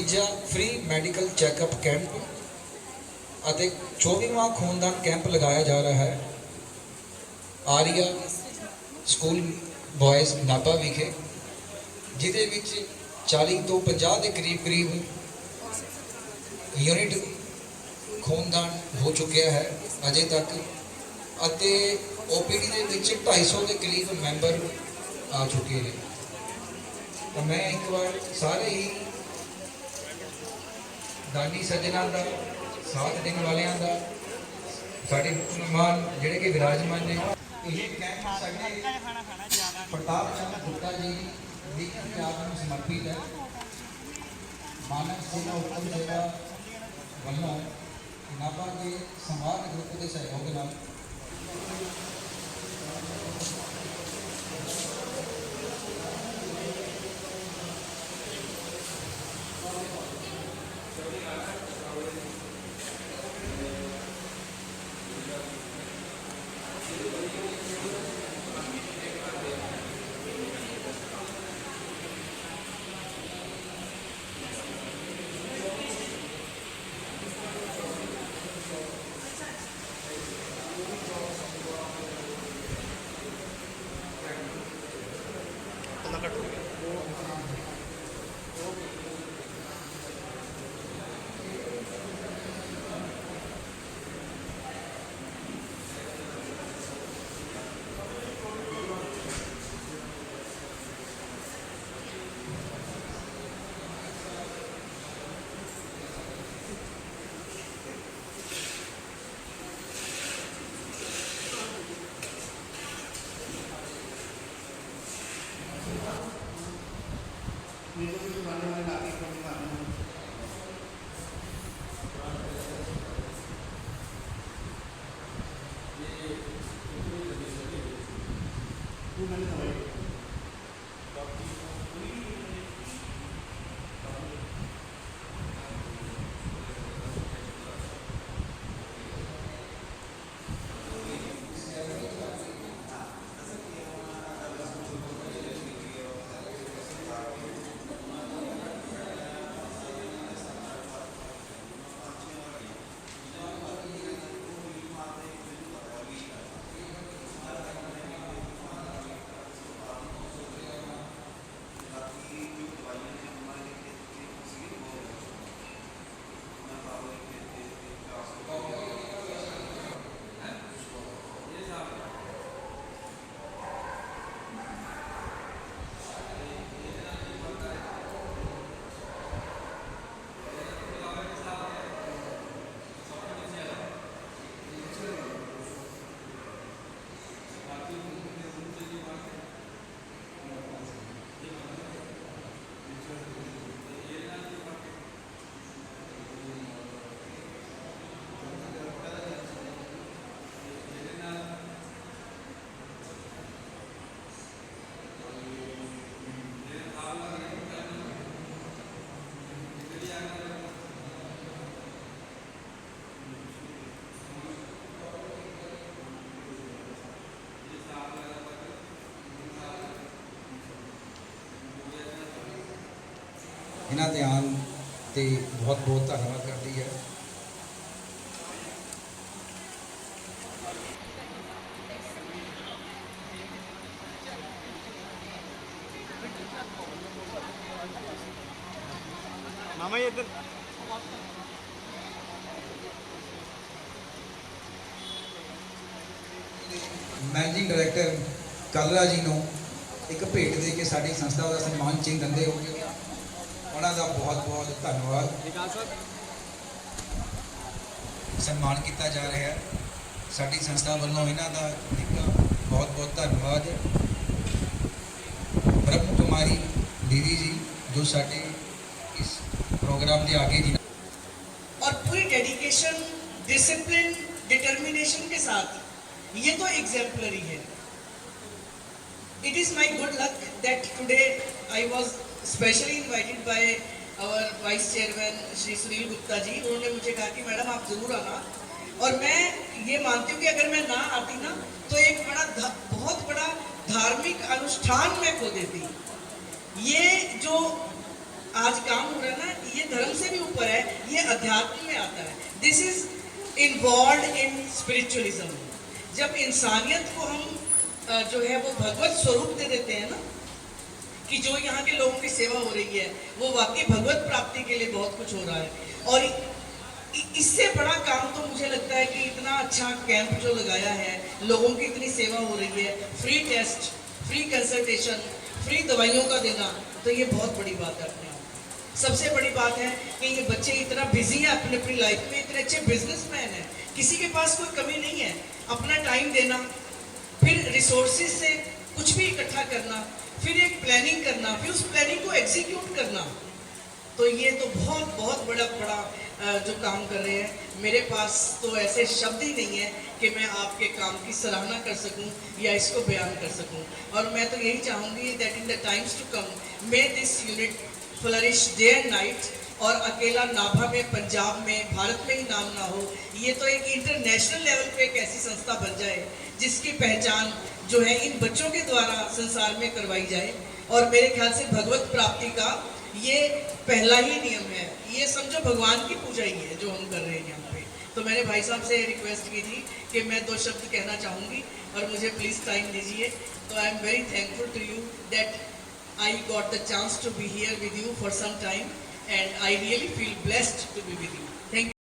ਤੀਜਾ free medical checkup camp ਅਤੇ 24ਵਾਂ ਖੂਨਦਾਨ ਕੈਂਪ ਲਗਾਇਆ ਜਾ ਰਿਹਾ ਹੈ। ਆਰੀਆ ਸਕੂਲ ਬॉयਜ਼ ਨਾਭਾ ਵਿਖੇ, ਜਿਹਦੇ ਵਿੱਚ 40 ਤੋਂ 50 ਦੇ ਕਰੀਬ ਕਰੀਬ ਯੂਨਿਟ ਖੂਨਦਾਨ ਹੋ ਚੁੱਕਿਆ ਹੈ ਅਜੇ ਤੱਕ ਅਤੇ ਓਪੀਡੀ ਦੇ ਵਿੱਚ 250 ਦੇ ਕਰੀਬ ਮੈਂਬਰ ਆ ਚੁੱਕੇ ਨੇ। ਤਾਂ ਮੈਂ ਇੱਕ ਵਾਰ ਸਾਰੇ ਹੀ ਦਾਨੀ ਸੱਜਣਾ ਦਾ, ਸਾਥ ਦੇਣ ਵਾਲਿਆਂ ਦਾ, ਸਾਡੇ ਮਹਿਮਾਨ ਜਿਹੜੇ ਕਿ ਵਿਰਾਜਮਾਨ ਨੇ, ਇਹ ਕੈਂਪ ਸਾਡੇ ਪ੍ਰਤਾਪ ਚੰਦ ਗੁਪਤਾ ਜੀ ਦੀ ਆਪ ਨੂੰ ਸਮਰਪਿਤ ਹੈ। ਮਾਨਵ ਸੇਵਾ ਉੱਤਮ ਸੇਵਾ ਵੱਲੋਂ ਨਾਭਾ ਦੇ ਸਮਾਜ ਗਰੁੱਪ ਦੇ ਸਹਿਯੋਗ ਨਾਲ ಕಟ್ತೀವಿ ਇਹਨਾਂ ਦੇ ਆਉਣ ਤੇ ਬਹੁਤ ਬਹੁਤ ਧੰਨਵਾਦ ਕਰਦੀ ਹੈ। ਮਾਮਾ ਇੱਧਰ। ਮੈਨੇਜਿੰਗ ਡਾਇਰੈਕਟਰ ਕਲਰਾ ਜੀ ਨੂੰ ਇੱਕ ਭੇਟ ਦੇ ਕੇ ਸਾਡੀ ਸੰਸਥਾ ਦਾ ਸਨਮਾਨ ਚਿੰਨ੍ਹ ਦਿੰਦੇ ਹੋਗੇ ਉਹਨਾਂ ਦਾ ਬਹੁਤ ਬਹੁਤ ਧੰਨਵਾਦ ਵਿਕਾਸ ਸਾਹਿਬ ਸਨਮਾਨ ਕੀਤਾ ਜਾ ਰਿਹਾ ਹੈ ਸਾਡੀ ਸੰਸਥਾ ਵੱਲੋਂ ਇਹਨਾਂ ਦਾ ਇੱਕ ਬਹੁਤ ਬਹੁਤ ਧੰਨਵਾਦ ਬ੍ਰਹਮ ਕੁਮਾਰੀ ਦੀਦੀ ਜੀ ਜੋ ਸਾਡੇ ਇਸ ਪ੍ਰੋਗਰਾਮ ਦੇ आगे जी और पूरी डेडिकेशन डिसिप्लिन डिटर्मिनेशन के साथ ये तो एग्जाम्पलरी है it is my good luck that today I was specially invited by our vice chairman Shri Sunil Gupta ji उन्होंने मुझे कहा कि, मैडम, आप ज़रूर आना। और मैं ये मानती हूँ कि अगर मैं ना आती ना तो एक बड़ा बहुत बड़ा धार्मिक अनुष्ठान मैं खो देती। ये जो आज काम हो रहा है ना, ये धर्म से भी ऊपर है, ये अध्यात्म में आता है। This is involve in spiritualism जब इंसानियत को हम जो है वो भगवत स्वरूप दे देते हैं ना कि जो यहाँ के लोगों की सेवा हो रही है, वो वाकई भगवत प्राप्ति के लिए बहुत कुछ हो रहा है। और इससे बड़ा काम तो मुझे लगता है कि इतना अच्छा कैंप जो लगाया है, लोगों की इतनी सेवा हो रही है free test free consultation free दवाइयों का देना तो ये बहुत बड़ी बात है अपने सबसे बड़ी बात है कि ये बच्चे इतना बिज़ी हैं अपनी अपनी लाइफ में, इतने अच्छे बिजनेसमैन हैं। किसी के पास कोई कमी नहीं है। अपना टाइम देना, फिर रिसोर्सेज से कुछ भी इकट्ठा करना फिर एक प्लानिंग करना, फिर उस प्लानिंग को एग्जीक्यूट करना। तो ये तो बहुत बहुत बड़ा बड़ा जो काम कर रहे हैं। मेरे पास तो ऐसे शब्द ही नहीं है कि मैं आपके काम की सराहना कर सकूँ या इसको बयान कर सकूँ। और मैं तो यही चाहूँगी that in the times to come may this unit flourish day and night और अकेला नाभा में, पंजाब में, भारत में ही नाम ना हो। ये तो एक इंटरनेशनल लेवल पे एक ऐसी संस्था बन जाए जिसकी पहचान जो है इन बच्चों के द्वारा संसार में करवाई जाए और मेरे ख्याल से भगवत प्राप्ति का ये पहला ही नियम है ये समझो भगवान की पूजा ही है जो हम कर रहे हैं यहाँ पे तो मैंने भाई साहब से रिक्वेस्ट की थी कि मैं दो शब्द कहना चाहूँगी और मुझे प्लीज़ टाइम दीजिए तो I am very thankful to you that I got the chance to be here with you for some time and I really feel blessed to be with you. Thank you.